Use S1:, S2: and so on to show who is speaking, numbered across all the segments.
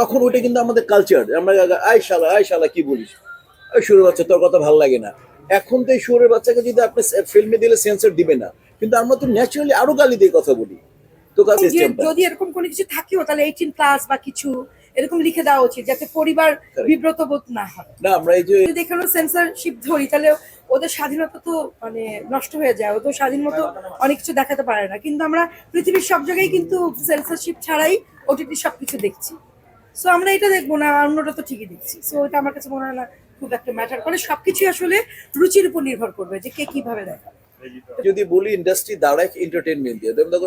S1: তখন ওটা কিন্তু আমাদের কালচার আমরা আয় শালা আয় শালা কি বলিস? ওই সুরের বাচ্চা তোর কথা ভালো লাগে না। এখন তো এই সুরের বাচ্চাকে যদি আপনি ফিল্মে দিলে সেন্সর দিবে না। কিন্তু আমরা তো ন্যাচারালি আরও গালি দিয়ে কথা বলি। তো
S2: যদি এরকম কোনো কিছু থাকেও তাহলে এইটিন প্লাস বা কিছু এরকম লিখে দেওয়া উচিত যাতে পরিবার বিব্রত বোধ না হয়।
S1: না আমরা এই যে
S2: যদি এখানে সেন্সরশিপ ধরি তাহলে ওদের স্বাধীনতা তো মানে নষ্ট হয়ে যায়। ও তো স্বাধীন মতো অনেক কিছু দেখাতে পারে না। কিন্তু আমরা পৃথিবীর সব জায়গায় কিন্তু সেন্সরশিপ ছাড়াই ওটিটি সবকিছু দেখছি। সো আমরা এটা দেখব না অন্যটা তো ঠিকই দেখছি। সো এটা আমার কাছে মনে হয় না খুব একটা ম্যাটার করে সবকিছু আসলে রুচির উপর নির্ভর করবে যে কে কীভাবে দেখা
S1: যদি বলি ইন্ডাস্ট্রি দাঁড়ায় এন্টারটেনমেন্ট দিয়ে যেমন দেখো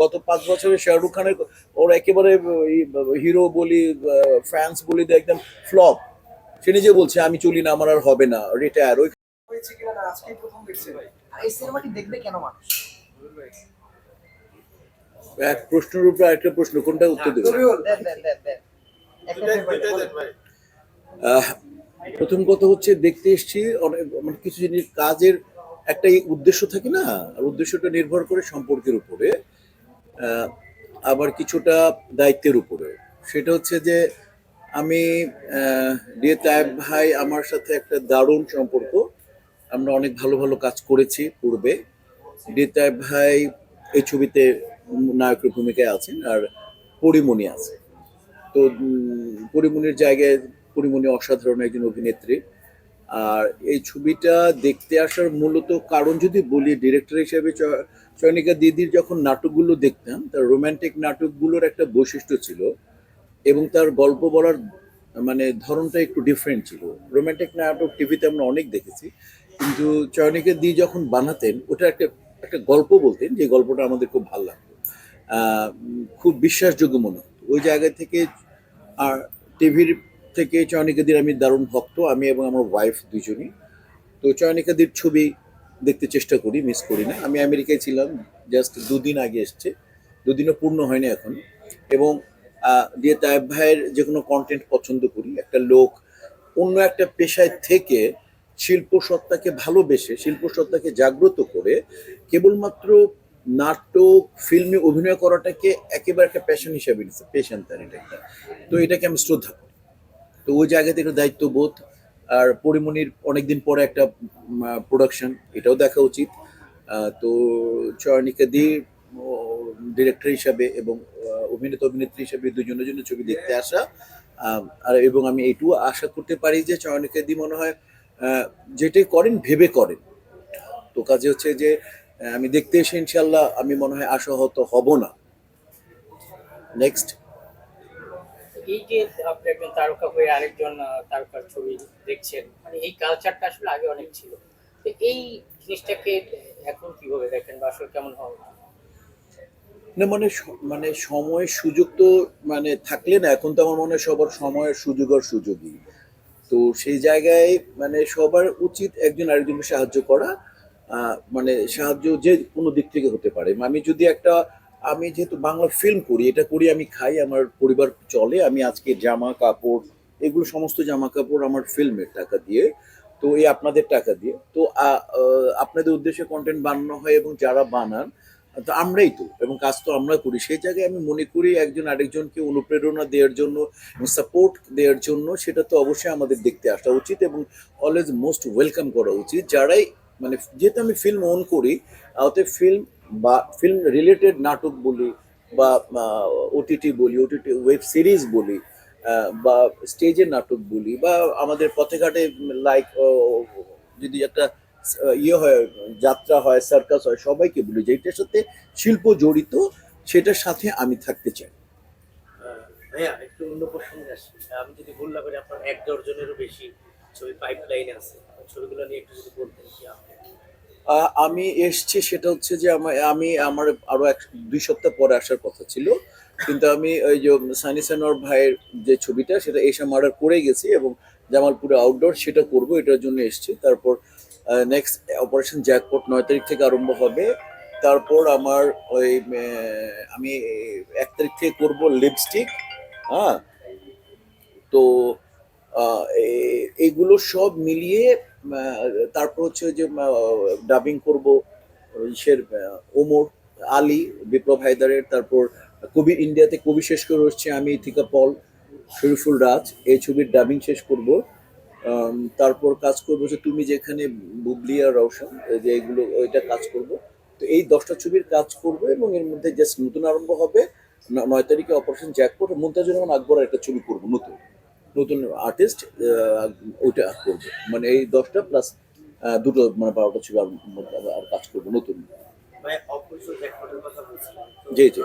S1: গত পাঁচ বছরে শাহরুখ খানের ওর একেবারে হিরো বলি ফ্যান্স বলি একদম ফ্লপ সে নিজে বলছে আমি চলি না আমার আর হবে না রিটায়ার ওই
S3: হয়েছে কিনা না আজকেই প্রথম দেখছে ভাই।
S4: এই সিনেমাটি দেখবে কেন মানুষ?
S1: এক প্রশ্নের উপর একটা প্রশ্ন কোনটা উত্তর দেবে? প্রথম কথা হচ্ছে দেখতে এসছি অনেক মানে কিছু জিনিস কাজের একটা উদ্দেশ্য থাকে না? আর উদ্দেশ্যটা নির্ভর করে সম্পর্কের উপরে আবার কিছুটা দায়িত্বের উপরে। সেটা হচ্ছে যে আমি ডিএ তায়েব ভাই আমার সাথে একটা দারুণ সম্পর্ক। আমরা অনেক ভালো ভালো কাজ করেছি পূর্বে। ডিএ তায়েব ভাই এই ছবিতে নায়কের ভূমিকায় আছেন আর পরিমণি আছে। তো পরিমণির জায়গায় পরিমণি অসাধারণ একজন অভিনেত্রী। আর এই ছবিটা দেখতে আসার মূলত কারণ যদি বলি ডিরেক্টর হিসেবে চয়নিকা দিদির যখন নাটকগুলো দেখতাম, তার রোম্যান্টিক নাটকগুলোর একটা বৈশিষ্ট্য ছিল এবং তার গল্প বলার মানে ধরনটা একটু ডিফারেন্ট ছিল। রোম্যান্টিক নাটক টিভিতে আমরা অনেক দেখেছি, কিন্তু চয়নিকা দি যখন বানাতেন, ওটা একটা একটা গল্প বলতেন, যে গল্পটা আমাদের খুব ভালো লাগতো। খুব বিশ্বাসযোগ্য মনে হতো। ওই জায়গা থেকে আর টিভির থেকে চয়নিকাদির আমি দারুণ ভক্ত, আমি এবং আমার ওয়াইফ দুজনই। তো চয়নিকাদির ছবি দেখতে চেষ্টা করি মিস করি না। আমি আমেরিকায় ছিলাম জাস্ট দুদিন আগে এসছে। দুদিনও পূর্ণ হয়নি এখন। এবং দিয়ে তায়েব ভাইয়ের যে কোনো কন্টেন্ট পছন্দ করি, একটা লোক অন্য একটা পেশায় থেকে শিল্প সত্তাকে ভালোবেসে শিল্প সত্তাকে জাগ্রত করে কেবলমাত্র নাটক ফিল্মে অভিনয় করাটাকে একেবারে একটা প্যাশন হিসাবে নিচ্ছে পেশন তার এটা একটা। তো এটাকে আমি শ্রদ্ধা করি। তো ওই জায়গা থেকে দায়িত্ববোধ, আর পরিমণির অনেকদিন পরে একটা প্রোডাকশন এটাও দেখা উচিত। তো চয়নিকা দি ডিরেক্টর হিসাবে এবং অভিনেতা, অভিনেত্রী হিসাবে দুজনের জন্য ছবি দেখতে আসা। আর এবং আমি এইটুকু আশা করতে পারি যে চয়নিকা দি মনে হয় যেটাই করেন, ভেবে করেন। তো কাজে হচ্ছে যে আমি দেখতে এসে ইনশাল্লাহ আমি মনে হয় আশাহত হব না। নেক্সট
S5: এই যে আপনি একজন তারকা হয়ে আরেকজন তারকার ছবি দেখছেন মানে এই কালচারটা আসলে আগে অনেক ছিল। তো এই জিনিসটাকে এখন কীভাবে দেখেন বা আসলে কেমন হওয়া
S1: না মানে মানে সময় সুযোগ তো মানে থাকলে না এখন তো আমার মনে হয় সবার সময়ের সুযোগ আর সুযোগই। তো সেই জায়গায় মানে সবার উচিত একজন আরেকজনকে সাহায্য করা মানে সাহায্য যে কোনো দিক থেকে হতে পারে। আমি যদি একটা, আমি যেহেতু বাংলা ফিল্ম করি, এটা করি, আমি খাই, আমার পরিবার চলে, আমি আজকে জামা কাপড়, এগুলো সমস্ত জামা কাপড় আমার ফিল্মের টাকা দিয়ে, তো এই আপনাদের টাকা দিয়ে। তো আপনাদের উদ্দেশ্যে কন্টেন্ট বানানো হয় এবং যারা বানান, তো আমরাই তো, এবং কাজ তো আমরা করি। সেই জায়গায় আমি মনে করি একজন আরেকজনকে অনুপ্রেরণা দেওয়ার জন্য সাপোর্ট দেওয়ার জন্য, সেটা তো অবশ্যই আমাদের দেখতে আসা উচিত এবং অলওয়েজ মোস্ট ওয়েলকাম করা উচিত। যারাই মানে যেহেতু আমি ফিল্ম অন করি ওতে ফিল্ম বা ফিল্ম রিলেটেড নাটক বলি বা ওটিটি বলি ওটিটি ওয়েব সিরিজ বলি বা স্টেজের নাটক বলি বা আমাদের পথে ঘাটে লাইক যদি একটা ইয়ে হয়, যাত্রা হয় সার্কাস হয়, সবাইকে বলি যে এটার সাথে শিল্প জড়িত, সেটার সাথে আমি থাকতে চাই।
S6: ভাইয়া, একটু অন্য প্রসঙ্গে আসি। আমি যদি ভুল না করি, আপনার এক ডজনেরও বেশি ছবি পাইপ লাইনে আছে। ছবিগুলো নিয়ে একটু যদি বলতেন কি আপনি
S1: আমি এসছি, সেটা হচ্ছে যে আমি আমার আরও এক, দুই সপ্তাহ পরে আসার কথা ছিল। কিন্তু আমি ওই যে সানি সানোয়ার ভাইয়ের যে ছবিটা, সেটা এসে মার্ডার করে গেছি এবং জামালপুরে আউটডোর সেটা করব, এটার জন্য এসছি। তারপর নেক্সট অপারেশন জ্যাকপট নয় তারিখ থেকে আরম্ভ হবে। তারপর আমার ওই আমি এক তারিখ থেকে করব লিপস্টিক হ্যাঁ? তো এগুলো সব মিলিয়ে তারপর হচ্ছে যে ডাবিং করব, ইসের ওমর আলী, বিপ্লব হায়দারের, তারপর কবি, ইন্ডিয়াতে কবি শেষ করে হচ্ছে আমি থিকা পল, শরীফুল রাজ, এই ছবির ডাবিং শেষ করব। তারপর কাজ করব যে তুমি যেখানে, বুবলি আর রওশন যে এগুলো, ওইটা কাজ করব। তো এই দশটা ছবির কাজ করব এবং এর মধ্যে জাস্ট নতুন আরম্ভ হবে নয় তারিখে অপারেশন জ্যাকপট মুমতাজুর রহমান আকবর একটা ছবি করব, নতুন। নতুন আর্টিস্ট ওইটা করব। মানে এই দশটা প্লাস দুটো মানে বারোটা ছবি আর কাজ করব নতুন।
S6: তো
S1: জি, জি।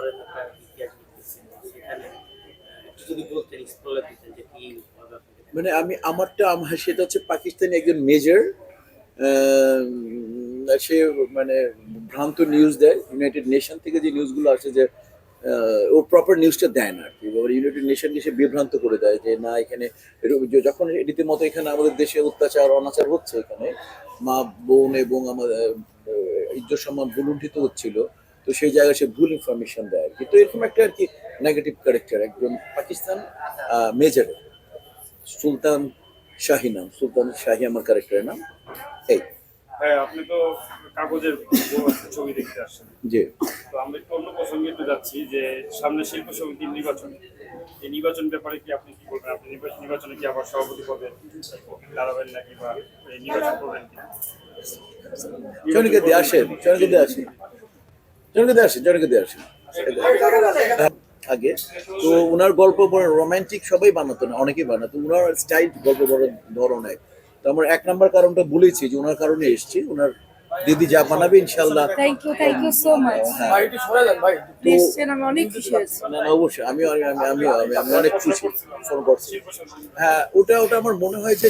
S1: মানে আমি আমারটা আমার সেটা হচ্ছে পাকিস্তানি একজন মেজর সে মানে ভ্রান্ত নিউজ দেয়। ইউনাইটেড নেশন থেকে যে নিউজগুলো আসে যে ও প্রপার নিউজটা দেয় না আর কি। এবার ইউনাইটেড নেশনকে সে বিভ্রান্ত করে দেয় যে না এখানে যখন রীতিমতো এখানে আমাদের দেশে অত্যাচার অনাচার হচ্ছে এখানে মা বোন এবং আমাদের আহ, ইজ্জত সম্মান ভুলুণ্ঠিত হচ্ছিল তো সেই জায়গায় সে ভুল ইনফরমেশন দেয় আর কি। তো এরকম একটা আর কি নেগেটিভ ক্যারেক্টার একজন পাকিস্তান মেজরের সুলতান শাহী নাম। সুলতান শাহী আমার ক্যারেক্টারের নাম। এই।
S7: হ্যাঁ আপনি তো কাগজের ছবি দেখতে আসছেন।
S1: যে
S7: তো আমরা একটু অন্য প্রসঙ্গে একটু যাচ্ছি যে সামনে শিল্প সমিতির নির্বাচন। এই নির্বাচন ব্যাপারে কি আপনি কি বলবেন? আপনি নির্বাচনে কি আবার সভাপতি পদে দাঁড়াবেন নাকি বা এই নির্বাচন করবেন কি
S1: জনকে দিয়ে আসেন জনকে দিয়ে আসেন। জনকে দিয়ে আসেন জনকে দিয়ে আসেন। আগে। তো ওনার গল্প বড় রোমান্টিক সবাই বানাতো না অনেকেই বানাতো। ওনার স্টাইল গল্প বড় ধরনের। তো আমার এক নাম্বার কারণটা বলেছি যে ওনার কারণে এসেছি। ওনার দিদি যা বানাবে ইনশাল্লাহ
S2: thank you thank you so much
S3: ভাই একটু সরে যান ভাই।
S2: এসছেন আমি অনেক খুশি হয়েছি।
S1: না না অবশ্যই। আমি আমি আমি আমি অনেক খুশি। ফোন করছি। হ্যাঁ ওটা ওটা আমার মনে হয় যে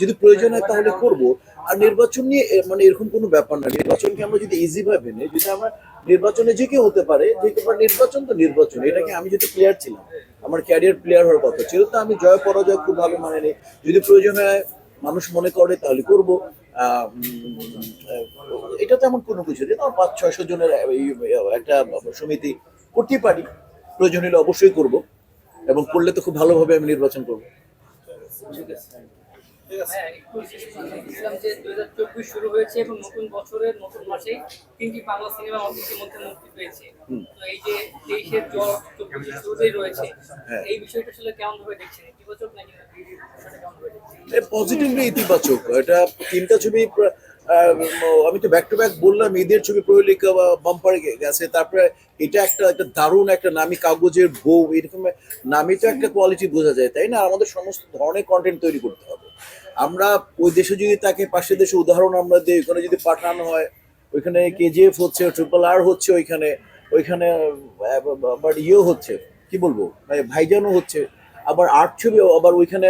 S1: যদি প্রয়োজন হয় তাহলে করব। আর নির্বাচন নিয়ে মানে এরকম কোনো ব্যাপার না। নির্বাচনকে আমরা যদি ইজি ভাবে নিই যদি আমরা নির্বাচনে যে কেউ হতে পারে যে কেউ পারে, নির্বাচন তো নির্বাচন। এটাকে আমি যদি প্লেয়ার ছিলাম আমার ক্যারিয়ার প্লেয়ার হওয়ার কথা ছিল তো আমি জয় পরাজয় খুব ভালো মানে নিই। যদি প্রয়োজন হয় মানুষ মনে করে তাহলে করব। এটা তেমন কোনো কিছু নেই। আমার পাঁচ ছয়শো জনের একটা সমিতি করতেই পারি প্রয়োজন হলে অবশ্যই করব এবং করলে তো খুব ভালোভাবে আমি নির্বাচন করব।
S5: হ্যাঁ শুরু হয়েছে এবং নতুন বছরের নতুন মাসে তিনটি বাংলা সিনেমা মুক্তি পেয়েছে। তো এই যে তেইশের জ্বর চব্বিশের শুরুতেই রয়েছে
S1: হ্যাঁ।
S5: এই বিষয়টা আসলে কেমন ভাবে দেখছেন? ইতিবাচক নাকি বিষয়টা কেমন ভাবে দেখছেন
S1: পজিটিভলি ইতিবাচক। এটা তিনটা ছবি আমি তো ব্যাক টু ব্যাক বললাম, ঈদের ছবি প্রহেলিকা বা বাম্পারে গেছে, তারপরে এটা একটা একটা দারুণ একটা নামি কাগজের বউ, এরকম নামি তো একটা কোয়ালিটি বোঝা যায়, তাই না? আমাদের সমস্ত ধরনের কন্টেন্ট তৈরি করতে হবে। আমরা ওই দেশে যদি তাকে পাশের দেশে উদাহরণ আমরা দিই, ওখানে যদি পাঠানো হয়, ওইখানে কেজিএফ হচ্ছে ট্রিপল আর হচ্ছে ওইখানে ওইখানে আবার ইয়েও হচ্ছে, কি বলব? ভাইজানও হচ্ছে আবার আর্ট ছবি আবার ওইখানে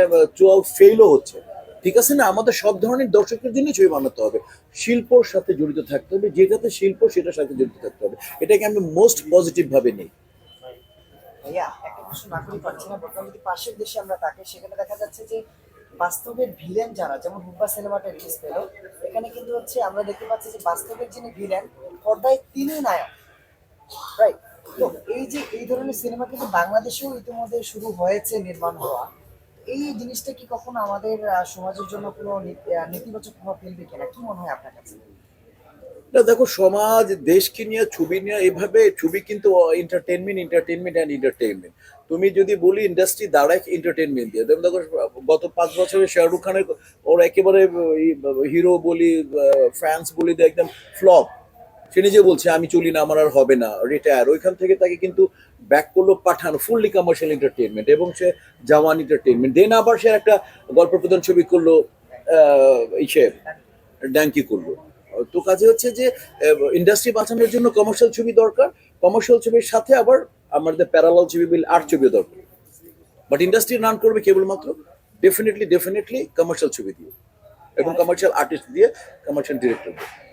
S1: ফেলও হচ্ছে। ঠিক আছে না? আমাদের সব ধরনের দর্শকের জন্য ছবি বানাতে হবে। শিল্পর সাথে জড়িত থাকতে হবে যেটাতে শিল্প সেটার সাথে জড়িত থাকতে হবে। এটাকে আমি মোস্ট পজিটিভ ভাবে নিই।
S4: একটা না পারছি না। যদি পাশের দেশে আমরা তাকে, সেখানে দেখা যাচ্ছে যে বাস্তবের ভিলেন যেমন সিনেমাটা এখানে কিন্তু হচ্ছে আমরা দেখতে পাচ্ছি যে বাস্তবের যিনি ভিলেন পর্দায় তিনি নায়ক। রাইট তো এই যে, এই ধরনের সিনেমা কিন্তু বাংলাদেশেও ইতিমধ্যে শুরু হয়েছে নির্মাণ হওয়া। এই জিনিসটা কি কখনো আমাদের সমাজের জন্য কোনো নেতিবাচক প্রভাব ফেলবে কিনা? কি মনে হয় আপনার কাছে?
S1: না, দেখো, সমাজ, দেশকে নিয়ে, ছবি নিয়ে, এভাবে ছবি কিন্তু এন্টারটেনমেন্ট এন্টারটেনমেন্ট অ্যান্ড এন্টারটেনমেন্ট তুমি যদি বলি ইন্ডাস্ট্রি দাঁড়ায় এন্টারটেনমেন্ট দিয়ে, যেমন দেখো, গত পাঁচ বছরে শাহরুখ খানের, ওর একেবারে হিরো বলি ফ্যান্স বলি, একদম ফ্লপ সে নিজে বলছে আমি চলি না আমার আর হবে না রিটায়ার ওইখান থেকে তাকে কিন্তু ব্যাক করল পাঠানো ফুললি কমার্শিয়াল এন্টারটেনমেন্ট এবং সে জাওয়ান এন্টারটেনমেন্ট দেন আবার সে একটা গল্প প্রধান ছবি করল ইসে ড্যাঙ্কি করল। তো কাজে হচ্ছে যে ইন্ডাস্ট্রি বাঁচানোর জন্য কমার্শিয়াল ছবি দরকার কমার্শিয়াল ছবির সাথে আবার আমাদের প্যারালাল ছবি বিল আর্ট ছবিও দরকার। বাট ইন্ডাস্ট্রি রান করবে কেবলমাত্র ডেফিনেটলি ডেফিনেটলি কমার্শিয়াল ছবি দিয়ে এবং কমার্শিয়াল আর্টিস্ট দিয়ে কমার্শিয়াল ডিরেক্টর দিয়ে।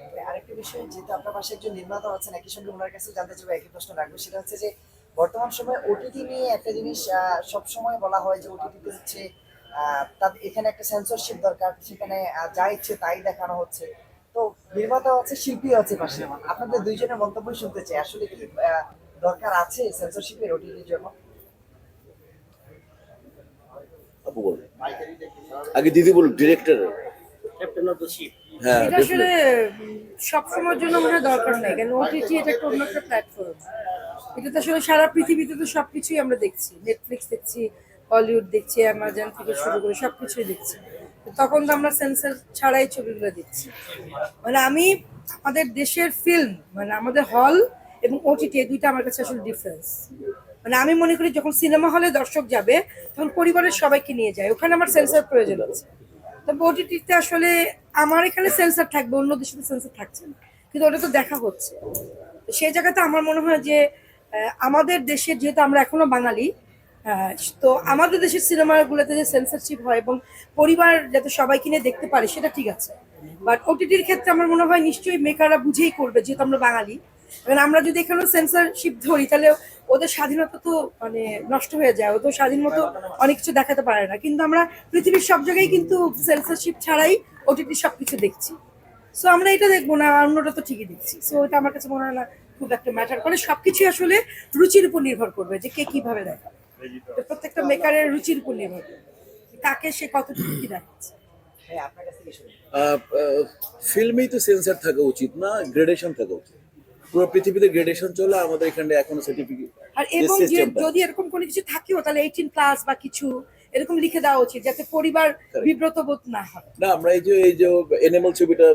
S4: আরেকটা বিষয় যেহেতু আপনার পাশে একজন নির্মাতা আছেন একই সঙ্গে ওনার কাছে জানতে চাইব একই প্রশ্ন রাখব। সেটা হচ্ছে যে বর্তমান সময়ে ওটিটি নিয়ে একটা জিনিস সব সময় বলা হয় যে ওটিটিতে হচ্ছে তাদের এখানে একটা সেন্সরশিপ দরকার সেখানে যা ইচ্ছে তাই দেখানো হচ্ছে। তো নির্মাতাও আছে শিল্পীও আছে পাশে আপনাদের দুইজনের মন্তব্য শুনতে চাই। আসলে কি দরকার আছে সেন্সরশিপের ওটিটির জন্য?
S1: আপু বলুন। আগে দিদি বলুন director
S6: captain of the ship
S2: এটা আসলে সব সময়ের জন্য মনে হয় দরকার নেই কারণ ওটিটি এটা একটা অন্য একটা প্ল্যাটফর্ম এটা তো আসলে সারা পৃথিবীতে তো সবকিছুই আমরা দেখছি। নেটফ্লিক্স দেখছি হলিউড দেখছি অ্যামাজন থেকে শুরু করে সব কিছুই দেখছি তখন তো আমরা সেন্সার ছাড়াই ছবিগুলো দেখছি। মানে আমি আমাদের দেশের ফিল্ম মানে আমাদের হল এবং ওটিটি দুইটা আমার কাছে আসলে ডিফারেন্স মানে আমি মনে করি যখন সিনেমা হলে দর্শক যাবে তখন পরিবারের সবাইকে নিয়ে যায়। ওখানে আমার সেন্সার প্রয়োজন আছে। তবে ওটিটিতে আসলে আমার এখানে সেন্সার থাকবে, অন্য দেশে সেন্সার থাকছে না। কিন্তু ওটা তো দেখা হচ্ছে। সেই জায়গাতে আমার মনে হয় যে আমাদের দেশের যেহেতু আমরা এখনও বাঙালি তো আমাদের দেশের সিনেমাগুলোতে যে সেন্সারশিপ হয় এবং পরিবার যাতে সবাই কিনে দেখতে পারে, সেটা ঠিক আছে। বাট ওটিটির ক্ষেত্রে আমার মনে হয় নিশ্চয়ই মেকাররা বুঝেই করবে, যেহেতু আমরা বাঙালি এবার আমরা যদি এখানেও সেন্সারশিপ ধরি, তাহলে ওদের স্বাধীনতা তো মানে নষ্ট হয়ে যায়। ওদের স্বাধীন মতো অনেক কিছু দেখাতে পারে না। কিন্তু আমরা পৃথিবীর সব জায়গায় কিন্তু সেন্সারশিপ ছাড়াই ওটিটি সব কিছু দেখছি। সো আমরা এটা দেখব না, অন্যটা তো ঠিকই দেখছি। সো এটা আমার কাছে মনে হয় না খুব একটা ম্যাটার করে। সবকিছু আসলে রুচির উপর নির্ভর করবে যে কে কীভাবে দেখাবে প্রত্যেকটা মেকারের রুচির উপর নির্ভর করবে। কাকে সে কতটুকু কি দেখাচ্ছে।
S4: হ্যাঁ
S1: ফিল্মেই তো সেন্সার থাকা উচিত না গ্রেডেশন থাকা উচিত। পুরো পৃথিবীতে গ্রেডেশন চলে আমাদের এখানে এখনও সার্টিফিকেট
S2: আর এবং যদি এরকম কোনো কিছু থাকেও তাহলে এইটিন প্লাস বা কিছু এরকম লিখে দেওয়া উচিত যাতে পরিবার বিব্রত বোধ না হয়।
S1: না আমরা এই যে এই যে এনিমাল ছবিটা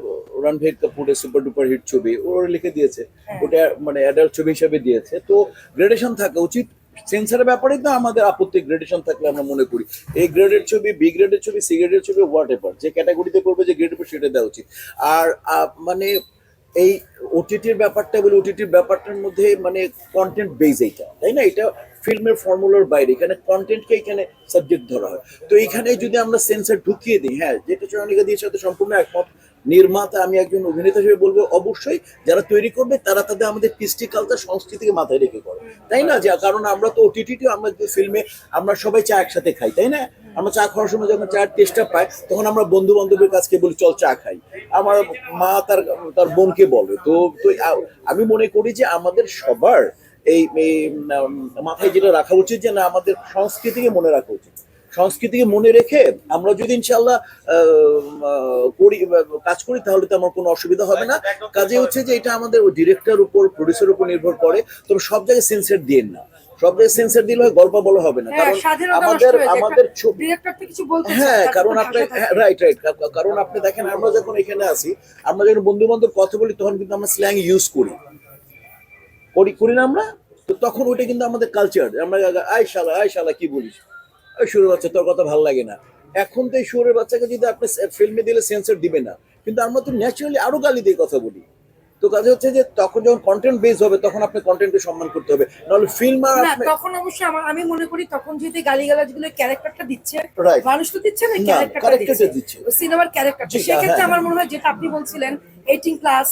S1: রণভীর কাপুরের সুপার ডুপার হিট ছবি ওরা লিখে দিয়েছে।
S2: হ্যাঁ।
S1: ওটা মানে অ্যাডাল্ট ছবি হিসাবে দিয়েছে। তো গ্রেডেশন থাকা উচিত। সেন্সারের ব্যাপারে তো আমাদের আপত্তি গ্রেডেশন থাকলে আমরা মনে করি। এই গ্রেডের ছবি বি গ্রেডের ছবি সি গ্রেডের ছবি হোয়াট এভার যে ক্যাটাগরিতে করবে যে গ্রেড সেটা দেওয়া উচিত। আর মানে এই ওটিটির ব্যাপারটা বলি ওটিটির ব্যাপারটার মধ্যে মানে কন্টেন্ট বেজ এইটা, তাই না? এটা ফিল্মের ফর্মুলার বাইরে, এখানে কন্টেন্টকে এখানে সাবজেক্ট ধরা হয়। তো এখানে যদি আমরা সেন্সার ঢুকিয়ে দিই হ্যাঁ যেটা চয়নিকা দিয়ে সাথে সম্পূর্ণ একমত নির্মাতা আমি একজন অভিনেতা হিসেবে বলব অবশ্যই যারা তৈরি করবে তারা তাদের আমাদের কৃষ্টি কালচার সংস্কৃতিকে মাথায় রেখে করে। তাই না? যে কারণ আমরা তো ওটিটিতে আমরা যে ফিল্মে আমরা সবাই চা একসাথে খাই তাই না? আমরা চা খাওয়ার সময় যখন চায়ের টেস্টটা পাই তখন আমরা বন্ধু বান্ধবের কাছকে বলি চল চা খাই। আমার মা তার তার বোনকে বলে। তো তো আমি মনে করি যে আমাদের সবার এই, মাথায় যেটা রাখা উচিত যে না আমাদের সংস্কৃতিকে মনে রাখা উচিত। সংস্কৃতিকে মনে রেখে আমরা যদি ইনশাল্লাহ করি কাজ করি তাহলে তো আমার কোনো অসুবিধা হবে না। কাজে হচ্ছে যে এটা আমাদের ডিরেক্টর উপর প্রডিউসার উপর নির্ভর করে। তবে সব জায়গায় সেন্সার দিন না। সব জায়গায় সেন্সার দিলে হয় গল্প বলা হবে না।
S2: হ্যাঁ
S1: কারণ আমাদের আমাদের ছবি
S2: ডিরেক্টর তো কিছু বলতে
S1: হ্যাঁ কারণ আপনি রাইট রাইট কারণ আপনি দেখেন আমরা যখন এখানে আসি আমরা যখন বন্ধু বান্ধব কথা বলি তখন কিন্তু আমরা স্ল্যাং ইউজ করি। করি করি না আমরা? তো তখন ওইটা কিন্তু আমাদের কালচার আমরা আয় শালা আয় শালা কি বলিস? সুরের বাচ্চা তোর কথা ভালো লাগে না। এখন তো এই সুরের বাচ্চাকে যদি আপনি ফিল্মে দিলে সেন্সর দিবে না। কিন্তু আমরা তো ন্যাচারালি আরও গালি দিয়ে কথা বলি। তো কাজে হচ্ছে যে তখন যখন কন্টেন্ট বেস হবে তখন আপনি কন্টেন্টকে সম্মান করতে হবে। নাহলে ফিল্ম আর
S2: তখন অবশ্যই আমার আমি মনে করি তখন যদি গালিগালাজগুলো ক্যারেক্টারটা দিচ্ছে মানুষ তো দিচ্ছে না ক্যারেক্টারটা দিচ্ছে। সিনেমার ক্যারেক্টার
S1: জি,
S2: সেক্ষেত্রে
S1: হ্যাঁ,
S2: আমার মনে হয় যেটা আপনি বলছিলেন এইটিন প্লাস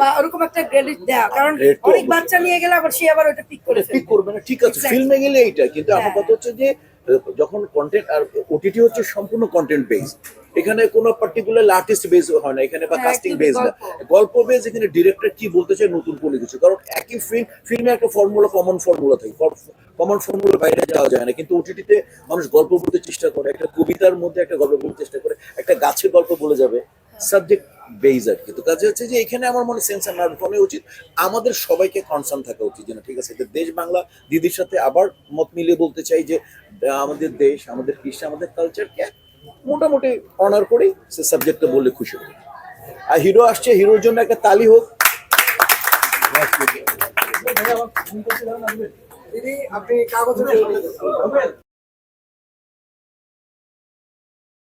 S2: বা ওরকম একটা গ্রেডিট দেওয়া কারণ অনেক বাচ্চা নিয়ে গেলে আবার সে আবার ওটা পিক করে ফেলবে।
S1: করবে না। ঠিক আছে ফিল্মে গেলে এইটা। কিন্তু আমার
S2: হ্যাঁ।
S1: কথা হচ্ছে যে যখন কন্টেন্ট আর ওটিটি হচ্ছে সম্পূর্ণ কন্টেন্ট বেস এখানে কোনো পার্টিকুলার আর্টিস্ট বেস হয় না এখানে বা
S2: হ্যাঁ,
S1: কাস্টিং বেস না।
S2: গল্প।
S1: গল্প বেস এখানে ডিরেক্টর কি বলতে চায় নতুন কোনো কিছু। কারণ একই ফিল্ম ফিল্মে একটা ফর্মুলা কমন ফর্মুলা থাকে। কমন ফর্মুলার বাইরে যাওয়া যায় না। কিন্তু ওটিটিতে মানুষ গল্প বলতে চেষ্টা করে একটা কবিতার মধ্যে একটা গল্প বলতে চেষ্টা করে একটা গাছের গল্প বলে যাবে। সাবজেক্ট বেজ আর কি। কাজে হচ্ছে যে এখানে আমার মনে সেন্সার না কমে উচিত। আমাদের সবাইকে কনসার্ন থাকা উচিত যে না, ঠিক আছে দেশ বাংলা দিদির সাথে আবার মত মিলিয়ে বলতে চাই যে আমাদের দেশ, আমাদের কৃষ্টি, আমাদের কালচারকে মোটামুটি অনার করেই সে সাবজেক্টটা বললে খুশি হই আর হিরো আসছে হিরোর জন্য একটা তালি হোক।
S3: আপনি কাগজে